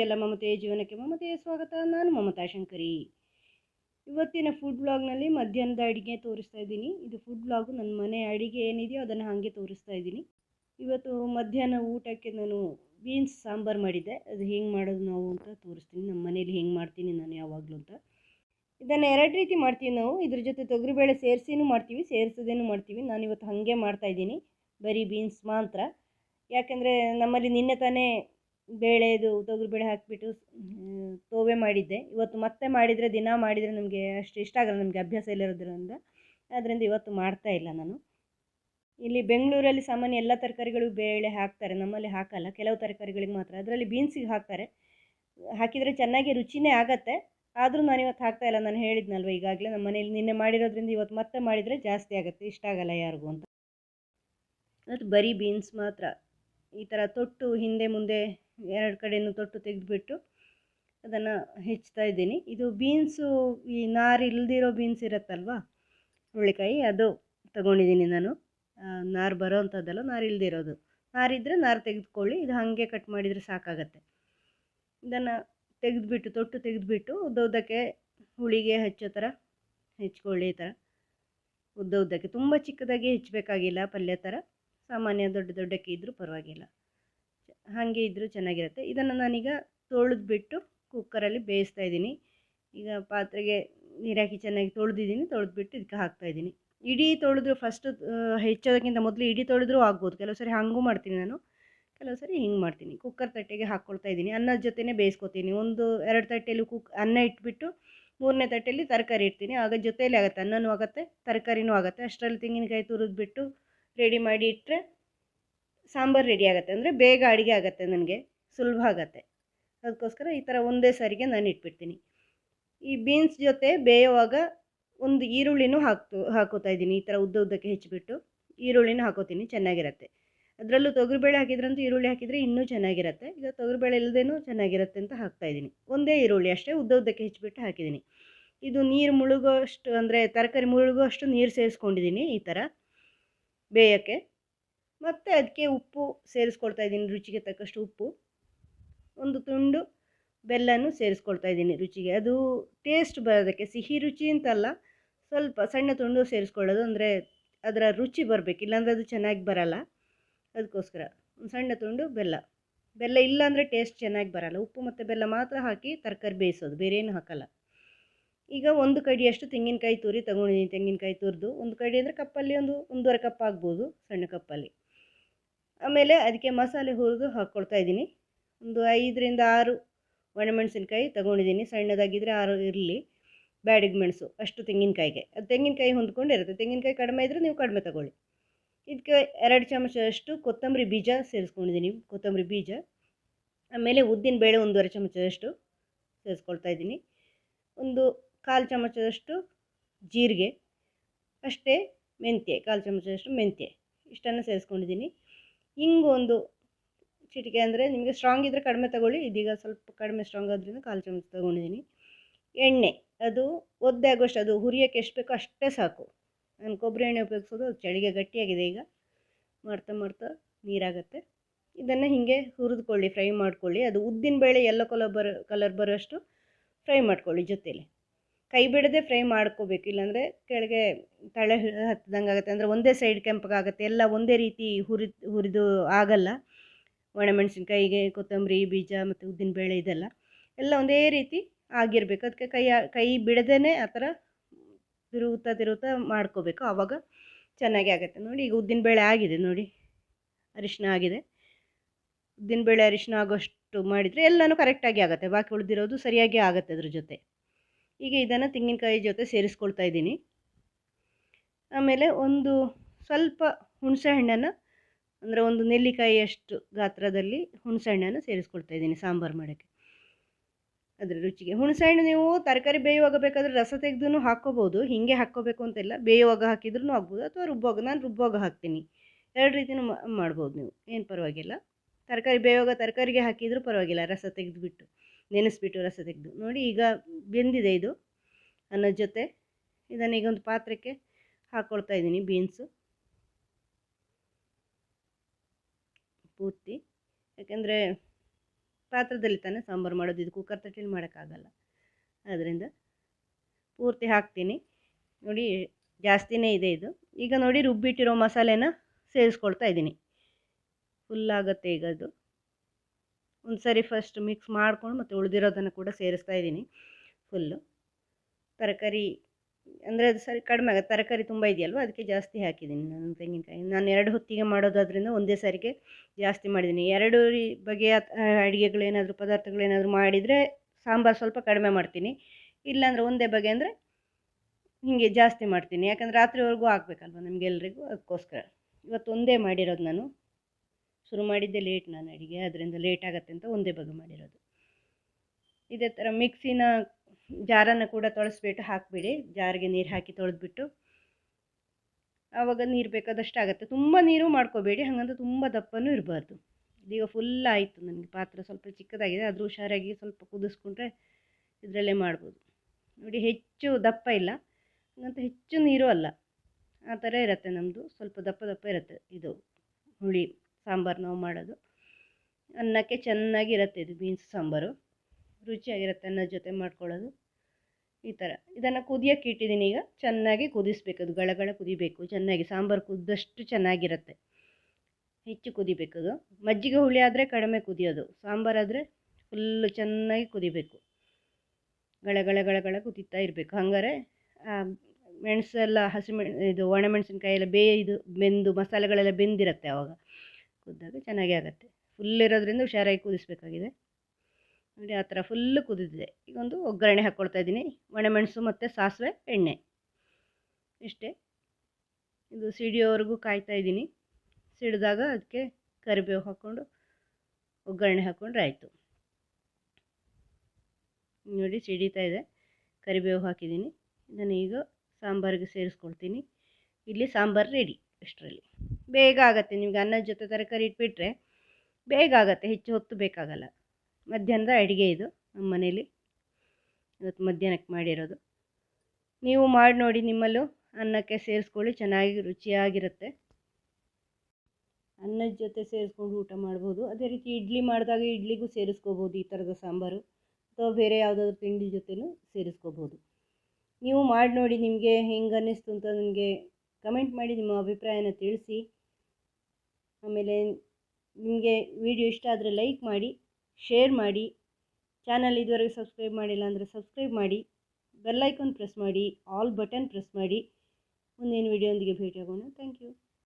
ನಿಮಗೆಲ್ಲ ಮಮತೆಯ ಜೀವನಕ್ಕೆ ಮಮತೆಯ ಸ್ವಾಗತ. ನಾನು ಮಮತಾ ಶಂಕರಿ. ಇವತ್ತಿನ ಫುಡ್ ಬ್ಲಾಗ್ನಲ್ಲಿ ಮಧ್ಯಾಹ್ನದ ಅಡುಗೆ ತೋರಿಸ್ತಾ ಇದ್ದೀನಿ. ಇದು ಫುಡ್ ಬ್ಲಾಗ್ ನನ್ನ ಮನೆ ಅಡುಗೆ ಏನಿದೆಯೋ ಅದನ್ನು ಹಾಗೆ ತೋರಿಸ್ತಾ ಇದ್ದೀನಿ. ಇವತ್ತು ಮಧ್ಯಾಹ್ನ ಊಟಕ್ಕೆ ನಾನು ಬೀನ್ಸ್ ಸಾಂಬಾರು ಮಾಡಿದ್ದೆ. ಅದು ಹೆಂಗೆ ಮಾಡೋದು ನಾವು ಅಂತ ತೋರಿಸ್ತೀನಿ. ನಮ್ಮ ಮನೇಲಿ ಹೆಂಗೆ ಮಾಡ್ತೀನಿ ನಾನು ಯಾವಾಗಲೂ ಅಂತ. ಇದನ್ನು ಎರಡು ರೀತಿ ಮಾಡ್ತೀವಿ ನಾವು. ಇದ್ರ ಜೊತೆ ತೊಗರಿಬೇಳೆ ಸೇರಿಸಿನೂ ಮಾಡ್ತೀವಿ, ಸೇರಿಸೋದೇನು ಮಾಡ್ತೀವಿ. ನಾನು ಇವತ್ತು ಹಾಗೆ ಮಾಡ್ತಾಯಿದ್ದೀನಿ ಬರೀ ಬೀನ್ಸ್ ಮಾತ್ರ. ಯಾಕೆಂದರೆ ನಮ್ಮಲ್ಲಿ ನಿನ್ನೆ ತಾನೇ ಬೇಳೆದು ತೊಗರಿಬೇಳೆ ಹಾಕಿಬಿಟ್ಟು ತೋವೆ ಮಾಡಿದ್ದೆ. ಇವತ್ತು ಮತ್ತೆ ಮಾಡಿದರೆ, ದಿನ ಮಾಡಿದರೆ ನಮಗೆ ಅಷ್ಟು ಇಷ್ಟ ಆಗಲ್ಲ, ನಮಗೆ ಅಭ್ಯಾಸ ಇಲ್ಲಿರೋದ್ರಿಂದ ಆದ್ದರಿಂದ ಇವತ್ತು ಮಾಡ್ತಾ ಇಲ್ಲ ನಾನು. ಇಲ್ಲಿ ಬೆಂಗಳೂರಲ್ಲಿ ಸಾಮಾನ್ಯ ಎಲ್ಲ ತರಕಾರಿಗಳು ಬೇಳೆ ಹಾಕ್ತಾರೆ. ನಮ್ಮಲ್ಲಿ ಹಾಕಲ್ಲ. ಕೆಲವು ತರಕಾರಿಗಳಿಗೆ ಮಾತ್ರ. ಅದರಲ್ಲಿ ಬೀನ್ಸಿಗೆ ಹಾಕ್ತಾರೆ. ಹಾಕಿದರೆ ಚೆನ್ನಾಗಿ ರುಚಿನೇ ಆಗತ್ತೆ. ಆದರೂ ನಾನು ಇವತ್ತು ಹಾಕ್ತಾ ಇಲ್ಲ. ನಾನು ಹೇಳಿದ್ನಲ್ವ ಈಗಾಗಲೇ ನಮ್ಮ ಮನೇಲಿ ನಿನ್ನೆ ಮಾಡಿರೋದ್ರಿಂದ ಇವತ್ತು ಮತ್ತೆ ಮಾಡಿದರೆ ಜಾಸ್ತಿ ಆಗುತ್ತೆ. ಇಷ್ಟ ಆಗಲ್ಲ ಯಾರಿಗೂ ಅಂತ. ಅದು ಬರೀ ಬೀನ್ಸ್ ಮಾತ್ರ. ಈ ಥರ ತೊಟ್ಟು ಹಿಂದೆ ಮುಂದೆ ಎರಡು ಕಡೆಯೂ ತೊಟ್ಟು ತೆಗೆದುಬಿಟ್ಟು ಅದನ್ನು ಹೆಚ್ಚ್ತಾ ಇದ್ದೀನಿ. ಇದು ಬೀನ್ಸು, ಈ ನಾರು ಇಲ್ದಿರೋ ಬೀನ್ಸ್ ಇರುತ್ತಲ್ವಾ? ಹುರುಳಿಕಾಯಿ, ಅದು ತಗೊಂಡಿದ್ದೀನಿ ನಾನು. ನಾರು ಬರೋ ಅಂಥದ್ದಲ್ಲ ನಾರು ಇಲ್ದಿರೋದು. ನಾರಿದ್ದರೆ ನಾರು ತೆಗೆದುಕೊಳ್ಳಿ, ಇದು ಹಾಗೆ ಕಟ್ ಮಾಡಿದರೆ ಸಾಕಾಗತ್ತೆ. ಇದನ್ನು ತೆಗೆದುಬಿಟ್ಟು, ತೊಟ್ಟು ತೆಗೆದುಬಿಟ್ಟು ಉದ್ದ ಉದ್ದಕ್ಕೆ ಹುಳಿಗೆ ಹಚ್ಚೋ ಥರ ಹೆಚ್ಕೊಳ್ಳಿ ಈ ಥರ ಉದ್ದ ಉದ್ದಕ್ಕೆ ತುಂಬ ಚಿಕ್ಕದಾಗಿ ಹೆಚ್ಚಬೇಕಾಗಿಲ್ಲ ಪಲ್ಯ ಥರ ಸಾಮಾನ್ಯ ದೊಡ್ಡ ದೊಡ್ಡಕ್ಕೆ ಇದ್ದರೂ ಪರವಾಗಿಲ್ಲ. ಹಾಗೆ ಇದ್ದರೂ ಚೆನ್ನಾಗಿರುತ್ತೆ. ಇದನ್ನು ನಾನೀಗ ತೊಳೆದ್ಬಿಟ್ಟು ಕುಕ್ಕರಲ್ಲಿ ಬೇಯಿಸ್ತಾ ಇದ್ದೀನಿ. ಈಗ ಪಾತ್ರೆಗೆ ನೀರಾಕಿ ಚೆನ್ನಾಗಿ ತೊಳೆದಿದ್ದೀನಿ, ತೊಳೆದ್ಬಿಟ್ಟು ಇದಕ್ಕೆ ಹಾಕ್ತಾಯಿದ್ದೀನಿ ಇಡೀ ತೊಳೆದ್ರು ಫಸ್ಟ್ ಹೆಚ್ಚೋದಕ್ಕಿಂತ ಮೊದಲು ಇಡೀ ತೊಳೆದ್ರೂ ಆಗ್ಬೋದು. ಕೆಲವು ಸರಿ ಹಾಗೂ ಮಾಡ್ತೀನಿ ನಾನು. ಕೆಲವು ಸರಿ ಹಿಂಗೆ ಮಾಡ್ತೀನಿ. ಕುಕ್ಕರ್ ತಟ್ಟೆಗೆ ಹಾಕ್ಕೊಳ್ತಾ ಇದ್ದೀನಿ. ಅನ್ನದ ಜೊತೆನೇ ಬೇಯಿಸ್ಕೊತೀನಿ. ಒಂದು ಎರಡು ತಟ್ಟೆಯಲ್ಲಿ ಕುಕ್ ಅನ್ನ ಇಟ್ಬಿಟ್ಟು ಮೂರನೇ ತಟ್ಟೆಯಲ್ಲಿ ತರಕಾರಿ ಇಡ್ತೀನಿ. ಆಗ ಜೊತೆಯಲ್ಲಿ ಆಗುತ್ತೆ, ಅನ್ನನೂ ಆಗುತ್ತೆ, ತರಕಾರಿನೂ ಆಗುತ್ತೆ. ಅಷ್ಟರಲ್ಲಿ ತೆಂಗಿನಕಾಯಿ ತುರಿದ್ಬಿಟ್ಟು ರೆಡಿ ಮಾಡಿ ಇಟ್ಟರೆ ಸಾಂಬಾರು ರೆಡಿ ಆಗುತ್ತೆ. ಅಂದರೆ ಬೇಗ ಅಡುಗೆ ಆಗುತ್ತೆ ನನಗೆ. ಸುಲಭ ಆಗುತ್ತೆ. ಅದಕ್ಕೋಸ್ಕರ ಈ ಥರ ಒಂದೇ ಸಾರಿಗೆ ನಾನು ಇಟ್ಬಿಡ್ತೀನಿ. ಈ ಬೀನ್ಸ್ ಜೊತೆ ಬೇಯುವಾಗ ಒಂದು ಈರುಳ್ಳಿನೂ ಹಾಕ್ತು, ಹಾಕೋತಾ ಇದ್ದೀನಿ. ಈ ಥರ ಉದ್ದ ಉದ್ದಕ್ಕೆ ಹೆಚ್ಚಿಬಿಟ್ಟು ಈರುಳ್ಳಿನೂ ಹಾಕೋತೀನಿ. ಚೆನ್ನಾಗಿರುತ್ತೆ. ಅದರಲ್ಲೂ ತೊಗರಿಬೇಳೆ ಹಾಕಿದ್ರಂತೂ ಈರುಳ್ಳಿ ಹಾಕಿದರೆ ಇನ್ನೂ ಚೆನ್ನಾಗಿರುತ್ತೆ. ಈಗ ತೊಗರಿಬೇಳೆ ಇಲ್ಲದೇನೂ ಚೆನ್ನಾಗಿರುತ್ತೆ ಅಂತ ಹಾಕ್ತಾಯಿದ್ದೀನಿ ಒಂದೇ ಈರುಳ್ಳಿ ಅಷ್ಟೇ ಉದ್ದ ಉದ್ದಕ್ಕೆ ಹೆಚ್ಚಿಬಿಟ್ಟು ಹಾಕಿದ್ದೀನಿ. ಇದು ನೀರು ಮುಳುಗೋ ಅಷ್ಟು ಅಂದರೆ ತರಕಾರಿ ಮುಳುಗೋ ಅಷ್ಟು ನೀರು ಸೇರಿಸ್ಕೊಂಡಿದ್ದೀನಿ ಈ ಥರ ಬೇಯೋಕ್ಕೆ. ಮತ್ತು ಅದಕ್ಕೆ ಉಪ್ಪು ಸೇರಿಸ್ಕೊಳ್ತಾ ಇದ್ದೀನಿ ರುಚಿಗೆ ತಕ್ಕಷ್ಟು ಉಪ್ಪು. ಒಂದು ತುಂಡು ಬೆಲ್ಲನೂ ಸೇರಿಸ್ಕೊಳ್ತಾ ಇದ್ದೀನಿ ರುಚಿಗೆ. ಅದು ಟೇಸ್ಟ್ ಬರೋದಕ್ಕೆ ಸಿಹಿ ರುಚಿ ಅಂತಲ್ಲ, ಸ್ವಲ್ಪ ಸಣ್ಣ ತುಂಡು ಸೇರಿಸ್ಕೊಳ್ಳೋದು ಅಂದರೆ ಅದರ ರುಚಿ ಬರಬೇಕು, ಇಲ್ಲಾಂದರೆ ಅದು ಚೆನ್ನಾಗಿ ಬರಲ್ಲ. ಅದಕ್ಕೋಸ್ಕರ ಒಂದು ಸಣ್ಣ ತುಂಡು ಬೆಲ್ಲ. ಬೆಲ್ಲ ಇಲ್ಲಾಂದರೆ ಟೇಸ್ಟ್ ಚೆನ್ನಾಗಿ ಬರಲ್ಲ. ಉಪ್ಪು ಮತ್ತು ಬೆಲ್ಲ ಮಾತ್ರ ಹಾಕಿ ತರಕಾರಿ ಬೇಯಿಸೋದು ಬೇರೆ ಹಾಕಲ್ಲ. ಈಗ ಒಂದು ಕಡಿಯಷ್ಟು ತೆಂಗಿನಕಾಯಿ ತುರಿ ತಗೊಂಡಿದ್ದೀನಿ ತೆಂಗಿನಕಾಯಿ ತುರಿದು. ಒಂದು ಕಡಿ ಅಂದರೆ ಕಪ್ಪಲ್ಲಿ ಒಂದು, ಒಂದೂವರೆ ಕಪ್ ಆಗ್ಬೋದು ಸಣ್ಣ ಕಪ್ಪಲ್ಲಿ. ಆಮೇಲೆ ಅದಕ್ಕೆ ಮಸಾಲೆ ಹುರಿದು ಹಾಕ್ಕೊಳ್ತಾ ಇದ್ದೀನಿ. ಒಂದು ಐದರಿಂದ ಆರು ಒಣಮೆಣಸಿನ್ಕಾಯಿ ತೊಗೊಂಡಿದ್ದೀನಿ. ಸಣ್ಣದಾಗಿದ್ದರೆ ಆರು ಇರಲಿ. ಬ್ಯಾಡಿಗೆ ಮೆಣಸು, ಅಷ್ಟು ತೆಂಗಿನಕಾಯಿಗೆ. ಅದು ತೆಂಗಿನಕಾಯಿ ಹೊಂದ್ಕೊಂಡಿರುತ್ತೆ ತೆಂಗಿನಕಾಯಿ ಕಡಿಮೆ ಇದ್ದರೆ ನೀವು ಕಡಿಮೆ ತಗೊಳ್ಳಿ. ಇದಕ್ಕೆ ಎರಡು ಚಮಚದಷ್ಟು ಕೊತ್ತಂಬರಿ ಬೀಜ ಸೇರಿಸ್ಕೊಂಡಿದ್ದೀನಿ. ಕೊತ್ತಂಬರಿ ಬೀಜ. ಆಮೇಲೆ ಉದ್ದಿನ ಬೇಳೆ ಒಂದೂವರೆ ಚಮಚದಷ್ಟು ಸೇರಿಸ್ಕೊಳ್ತಾ ಇದ್ದೀನಿ. ಒಂದು ಕಾಲು ಚಮಚದಷ್ಟು ಜೀರಿಗೆ, ಅಷ್ಟೇ ಮೆಂತ್ಯ, ಕಾಲು ಚಮಚದಷ್ಟು ಮೆಂತ್ಯ. ಇಷ್ಟನ್ನು ಸೇರಿಸ್ಕೊಂಡಿದ್ದೀನಿ. ಹಿಂಗೆ ಒಂದು ಚಿಟಿಕೆ ಅಂದರೆ ನಿಮಗೆ ಸ್ಟ್ರಾಂಗ್ ಇದ್ದರೆ ಕಡಿಮೆ ತಗೊಳ್ಳಿ, ಇದೀಗ ಸ್ವಲ್ಪ ಕಡಿಮೆ ಸ್ಟ್ರಾಂಗ್ ಆದ್ರಿಂದ ಕಾಲು ಚಮಚ ತಗೊಂಡಿದ್ದೀನಿ ಎಣ್ಣೆ, ಅದು ಒದ್ದೆ ಆಗೋಷ್ಟು, ಅದು ಹುರಿಯೋಕ್ಕೆ ಎಷ್ಟು ಬೇಕೋ ಅಷ್ಟೇ ಸಾಕು. ನಾನು ಕೊಬ್ಬರಿ ಎಣ್ಣೆ ಉಪಯೋಗಿಸೋದು, ಅದು ಚಳಿಗೆ ಗಟ್ಟಿಯಾಗಿದೆ ಈಗ. ಮಾಡ್ತಾ ಮಾಡ್ತಾ ನೀರಾಗತ್ತೆ. ಇದನ್ನು ಹೀಗೆ ಹುರಿದುಕೊಳ್ಳಿ, ಫ್ರೈ ಮಾಡ್ಕೊಳ್ಳಿ. ಅದು ಉದ್ದಿನ ಬೇಳೆ ಎಲ್ಲೋ ಕಲರ್ ಬರೋ ಕಲರ್ ಬರೋಷ್ಟು ಫ್ರೈ ಮಾಡ್ಕೊಳ್ಳಿ ಜೊತೆಲಿ. ಕೈ ಬಿಡದೆ ಫ್ರೈ ಮಾಡ್ಕೋಬೇಕು. ಇಲ್ಲಾಂದರೆ ಕೆಳಗೆ ತಳೆ ಹತ್ತಿದಂಗೆ ಆಗುತ್ತೆ. ಅಂದರೆ ಒಂದೇ ಸೈಡ್ ಕೆಂಪಗಾಗುತ್ತೆ ಎಲ್ಲ ಒಂದೇ ರೀತಿ ಹುರಿ, ಹುರಿದು ಆಗಲ್ಲ. ಒಣಮೆಣಸಿನ್ಕಾಯಿಗೆ ಕೊತ್ತಂಬರಿ, ಬೀಜ ಮತ್ತು ಉದ್ದಿನ ಬೇಳೆ ಇದೆಲ್ಲ. ಎಲ್ಲ ಒಂದೇ ರೀತಿ ಆಗಿರಬೇಕು. ಅದಕ್ಕೆ ಕೈ ಕೈ ಬಿಡದೇ ಆ ಥರ ತಿರುಗುತ್ತಾ ತಿರುಗುತ್ತಾ ಮಾಡ್ಕೋಬೇಕು. ಆವಾಗ ಚೆನ್ನಾಗಿ ಆಗುತ್ತೆ. ನೋಡಿ ಈಗ ಉದ್ದಿನ ಬೇಳೆ ಆಗಿದೆ ನೋಡಿ. ಅರಿಶಿನ ಆಗಿದೆ. ಉದ್ದಿನ ಬೇಳೆ ಅರಿಶಿನ ಆಗೋಷ್ಟು ಮಾಡಿದರೆ ಎಲ್ಲನೂ ಕರೆಕ್ಟಾಗಿ ಆಗುತ್ತೆ. ಬಾಕಿ ಉಳಿದಿರೋದು ಸರಿಯಾಗಿ ಆಗುತ್ತೆ ಅದ್ರ ಜೊತೆ. ಈಗ ಇದನ್ನು ತೆಂಗಿನಕಾಯಿ ಜೊತೆ ಸೇರಿಸ್ಕೊಳ್ತಾ ಇದ್ದೀನಿ. ಆಮೇಲೆ ಒಂದು ಸ್ವಲ್ಪ ಹುಣಸೆ ಹಣ್ಣನ್ನು, ಅಂದರೆ ಒಂದು ನೆಲ್ಲಿಕಾಯಿಯಷ್ಟು ಗಾತ್ರದಲ್ಲಿ ಹುಣಸೆ ಹಣ್ಣನ್ನು ಸೇರಿಸ್ಕೊಳ್ತಾ ಇದ್ದೀನಿ ಸಾಂಬಾರು ಮಾಡೋಕ್ಕೆ. ಅದರ ರುಚಿಗೆ. ಹುಣಸೆಹಣ್ಣು ನೀವು ತರಕಾರಿ ಬೇಯುವಾಗ ಬೇಕಾದರೆ ರಸ ತೆಗೆದು ಹಾಕ್ಕೋಬೋದು. ಹೀಗೆ ಹಾಕ್ಕೋಬೇಕು ಅಂತೆಲ್ಲ ಬೇಯುವಾಗ ಹಾಕಿದ್ರೂ ಆಗ್ಬೋದು ಅಥವಾ ರುಬ್ಬುವಾಗ, ನಾನು ರುಬ್ಬುವಾಗ ಹಾಕ್ತೀನಿ. ಎರಡು ರೀತಿಯೂ ಮಾಡ್ಬೋದು ನೀವು. ಏನು ಪರವಾಗಿಲ್ಲ. ತರಕಾರಿ ಬೇಯುವಾಗ ತರಕಾರಿಗೆ ಹಾಕಿದರೂ ಪರವಾಗಿಲ್ಲ, ರಸ ತೆಗೆದುಬಿಟ್ಟು. ನೆನೆಸ್ಬಿಟ್ಟು ರಸ ತೆಗೆದು. ನೋಡಿ ಈಗ ಬೆಂದಿದೆ ಇದು ಅನ್ನ ಜೊತೆ. ಇದನ್ನು ಈಗ ಒಂದು ಪಾತ್ರಕ್ಕೆ ಹಾಕ್ಕೊಳ್ತಾ ಇದ್ದೀನಿ ಬೀನ್ಸು. ಪೂರ್ತಿ. ಯಾಕೆಂದರೆ ಪಾತ್ರದಲ್ಲಿ ತಾನೇ ಸಾಂಬಾರು ಮಾಡೋದು, ಇದು ಕುಕ್ಕರ್ ತಟ್ಟೆಲಿ ಮಾಡೋಕ್ಕಾಗಲ್ಲ. ಅದರಿಂದ ಪೂರ್ತಿ ಹಾಕ್ತೀನಿ. ನೋಡಿ ಜಾಸ್ತಿನೇ ಇದೆ ಇದು. ಈಗ ನೋಡಿ ರುಬ್ಬಿಟ್ಟಿರೋ ಮಸಾಲೆನ ಸೇರಿಸ್ಕೊಳ್ತಾ ಇದ್ದೀನಿ. ಫುಲ್ ಆಗುತ್ತೆ ಈಗ ಅದು. ಒಂದು ಸರಿ ಫಸ್ಟ್ ಮಿಕ್ಸ್ ಮಾಡ್ಕೊಂಡು ಮತ್ತು ಉಳಿದಿರೋದನ್ನು ಕೂಡ ಸೇರಿಸ್ತಾ ಇದ್ದೀನಿ. ಫುಲ್ಲು ತರಕಾರಿ, ಅಂದರೆ ಅದು ಸರಿ ಕಡಿಮೆ ಆಗುತ್ತೆ ತರಕಾರಿ ತುಂಬ ಇದೆಯಲ್ವ? ಅದಕ್ಕೆ ಜಾಸ್ತಿ ಹಾಕಿದ್ದೀನಿ ನಾನು ತೆಂಗಿನಕಾಯಿ. ನಾನು ಎರಡು ಹೊತ್ತಿಗೆ ಮಾಡೋದಾದ್ರಿಂದ ಒಂದೇ ಸಾರಿಗೆ ಜಾಸ್ತಿ ಮಾಡಿದ್ದೀನಿ. ಎರಡು ಬಗೆಯ ಅಡುಗೆಗಳೇನಾದರೂ ಪದಾರ್ಥಗಳೇನಾದರೂ ಮಾಡಿದರೆ ಸಾಂಬಾರು ಸ್ವಲ್ಪ ಕಡಿಮೆ ಮಾಡ್ತೀನಿ. ಇಲ್ಲಾಂದರೆ ಒಂದೇ ಬಗೆ ಅಂದರೆ ಹೀಗೆ ಜಾಸ್ತಿ ಮಾಡ್ತೀನಿ. ಯಾಕಂದರೆ ರಾತ್ರಿವರೆಗೂ ಆಗಬೇಕಲ್ವ ನಮಗೆಲ್ರಿಗೂ? ಅದಕ್ಕೋಸ್ಕರ. ಇವತ್ತು ಒಂದೇ ಮಾಡಿರೋದು ನಾನು. ಶುರು ಮಾಡಿದ್ದೆ ಲೇಟ್ ನಾನು ಅಡುಗೆ, ಅದರಿಂದ ಲೇಟ್ ಆಗುತ್ತೆ ಅಂತ ಒಂದೇ ಬಗೆ ಮಾಡಿರೋದು. ಇದೇ ಥರ ಮಿಕ್ಸಿನ ಜಾರನ್ನು ಕೂಡ ತೊಳೆಸ್ಬಿಟ್ಟು ಹಾಕಿಬಿಡಿ, ಜಾರಿಗೆ ನೀರು ಹಾಕಿ ತೊಳೆದ್ಬಿಟ್ಟು. ಆವಾಗ ನೀರು ಬೇಕಾದಷ್ಟು ಆಗುತ್ತೆ. ತುಂಬ ನೀರು ಮಾಡ್ಕೋಬೇಡಿ ಹಾಗಂತ ತುಂಬ ದಪ್ಪನೂ ಇರಬಾರ್ದು. ಇದೀಗ ಫುಲ್ ಆಯಿತು ನನಗೆ, ಪಾತ್ರ ಸ್ವಲ್ಪ ಚಿಕ್ಕದಾಗಿದೆ, ಆದರೂ ಹುಷಾರಾಗಿ ಸ್ವಲ್ಪ ಕುದಿಸ್ಕೊಂಡ್ರೆ ಇದರಲ್ಲೇ ಮಾಡ್ಬೋದು. ನೋಡಿ, ಹೆಚ್ಚು ದಪ್ಪ ಇಲ್ಲ, ಹಾಗಂತ ಹೆಚ್ಚು ನೀರು ಅಲ್ಲ. ಆ ಥರ ಇರುತ್ತೆ ನಮ್ಮದು ಸ್ವಲ್ಪ ದಪ್ಪ ದಪ್ಪ ಇರುತ್ತೆ ಇದು ಹುಳಿ. ಸಾಂಬಾರು ನಾವು ಮಾಡೋದು. ಅನ್ನಕ್ಕೆ ಚೆನ್ನಾಗಿರುತ್ತೆ ಇದು ಬೀನ್ಸ್ ಸಾಂಬಾರು. ರುಚಿಯಾಗಿರುತ್ತೆ ಅನ್ನದ ಜೊತೆ ಮಾಡ್ಕೊಳ್ಳೋದು. ಈ ಥರ ಇದನ್ನು ಕುದಿಯೋಕ್ಕೆ ಇಟ್ಟಿದ್ದೀನಿ ಈಗ. ಚೆನ್ನಾಗಿ ಕುದಿಸ್ಬೇಕು. ಅದು ಗಳಗಳ ಕುದಿಬೇಕು. ಚೆನ್ನಾಗಿ ಸಾಂಬಾರು ಕುದ್ದಷ್ಟು ಚೆನ್ನಾಗಿರುತ್ತೆ. ಹೆಚ್ಚು ಕುದಿಬೇಕು ಅದು. ಮಜ್ಜಿಗೆ ಹುಳಿ ಆದರೆ ಕಡಿಮೆ ಕುದಿಯೋದು. ಸಾಂಬಾರಾದರೆ ಫುಲ್ಲು ಚೆನ್ನಾಗಿ ಕುದಿಬೇಕು. ಗಳಗಳ ಗಳಗಳ ಕುದೀತಾ ಇರಬೇಕು. ಹಂಗಾರೆ ಮೆಣಸೆಲ್ಲ ಹಸಿಮೆಣ್ ಇದು ಒಣಮೆಣಸಿನ್ಕಾಯಿ ಎಲ್ಲ ಬೇಯ್ದು ಬೆಂದು ಮಸಾಲೆಗಳೆಲ್ಲ ಬೆಂದಿರುತ್ತೆ ಆವಾಗ ಕುದ್ದಾಗ ಚೆನ್ನಾಗೇ ಆಗುತ್ತೆ. ಫುಲ್ ಇರೋದ್ರಿಂದ ಹುಷಾರಾಗಿ ಕುದಿಸ್ಬೇಕಾಗಿದೆ. ನೋಡಿ ಆ ಥರ ಫುಲ್ಲು ಕುದಿದಿದೆ. ಈಗ ಒಂದು ಒಗ್ಗರಣೆ ಹಾಕ್ಕೊಳ್ತಾ ಇದ್ದೀನಿ. ಒಣಮೆಣಸು ಮತ್ತು ಸಾಸಿವೆ, ಎಣ್ಣೆ. ಇಷ್ಟೇ. ಇದು ಸಿಡಿಯೋವರೆಗೂ ಕಾಯ್ತಾ ಇದ್ದೀನಿ. ಸಿಡಿದಾಗ ಅದಕ್ಕೆ ಕರಿಬೇವು ಹಾಕ್ಕೊಂಡು ಒಗ್ಗರಣೆ ಹಾಕ್ಕೊಂಡ್ರೆ ಆಯಿತು. ನೋಡಿ ಸಿಡಿತಾ ಇದೆ. ಕರಿಬೇವು ಹಾಕಿದ್ದೀನಿ. ಇದನ್ನು ಈಗ ಸಾಂಬಾರಿಗೆ ಸೇರಿಸ್ಕೊಳ್ತೀನಿ. ಇಲ್ಲಿ ಸಾಂಬಾರು ರೆಡಿ ಅಷ್ಟರಲ್ಲಿ. ಬೇಗ ಆಗುತ್ತೆ, ನಿಮಗೆ ಅನ್ನದ ಜೊತೆ ತರಕಾರಿ ಇಟ್ಬಿಟ್ರೆ ಬೇಗ ಆಗುತ್ತೆ, ಹೆಚ್ಚು ಹೊತ್ತು ಬೇಕಾಗಲ್ಲ. ಮಧ್ಯಾಹ್ನದ ಅಡುಗೆ ಇದು ನಮ್ಮ ಮನೇಲಿ. ಇವತ್ತು ಮಧ್ಯಾಹ್ನಕ್ಕೆ ಮಾಡಿರೋದು. ನೀವು ಮಾಡಿ ನೋಡಿ ನಿಮ್ಮಲ್ಲೂ ಅನ್ನಕ್ಕೆ ಸೇರಿಸ್ಕೊಳ್ಳಿ, ಚೆನ್ನಾಗಿ ರುಚಿಯಾಗಿರುತ್ತೆ. ಅನ್ನದ ಜೊತೆ ಸೇರಿಸ್ಕೊಂಡು ಊಟ ಮಾಡ್ಬೋದು. ಅದೇ ರೀತಿ ಇಡ್ಲಿ ಮಾಡಿದಾಗ ಇಡ್ಲಿಗೂ ಸೇರಿಸ್ಕೋಬೋದು, ಈ ಥರದ ಸಾಂಬಾರು. ಅಥವಾ ಬೇರೆ ಯಾವುದಾದ್ರು ತಿಂಡಿ ಜೊತೆನೂ ಸೇರಿಸ್ಕೋಬೋದು. ನೀವು ಮಾಡಿ ನೋಡಿ ನಿಮಗೆ ಹೆಂಗೆ ಅನ್ನಿಸ್ತು ಅಂತ ನನಗೆ ಕಮೆಂಟ್ ಮಾಡಿ ನಿಮ್ಮ ಅಭಿಪ್ರಾಯನ ತಿಳಿಸಿ. ಆಮೇಲೆ ನಿಮಗೆ ವಿಡಿಯೋ ಇಷ್ಟ ಆದರೆ ಲೈಕ್ ಮಾಡಿ, ಶೇರ್ ಮಾಡಿ. ಚಾನಲ್ ಇದುವರೆಗೆ ಸಬ್ಸ್ಕ್ರೈಬ್ ಮಾಡಿಲ್ಲ ಅಂದರೆ ಸಬ್ಸ್ಕ್ರೈಬ್ ಮಾಡಿ. ಬೆಲ್ಲೈಕಾನ್ ಪ್ರೆಸ್ ಮಾಡಿ, ಆಲ್ ಬಟನ್ ಪ್ರೆಸ್ ಮಾಡಿ. ಮುಂದಿನ ವಿಡಿಯೋಂದಿಗೆ ಭೇಟಿಯಾಗೋಣ. Thank you.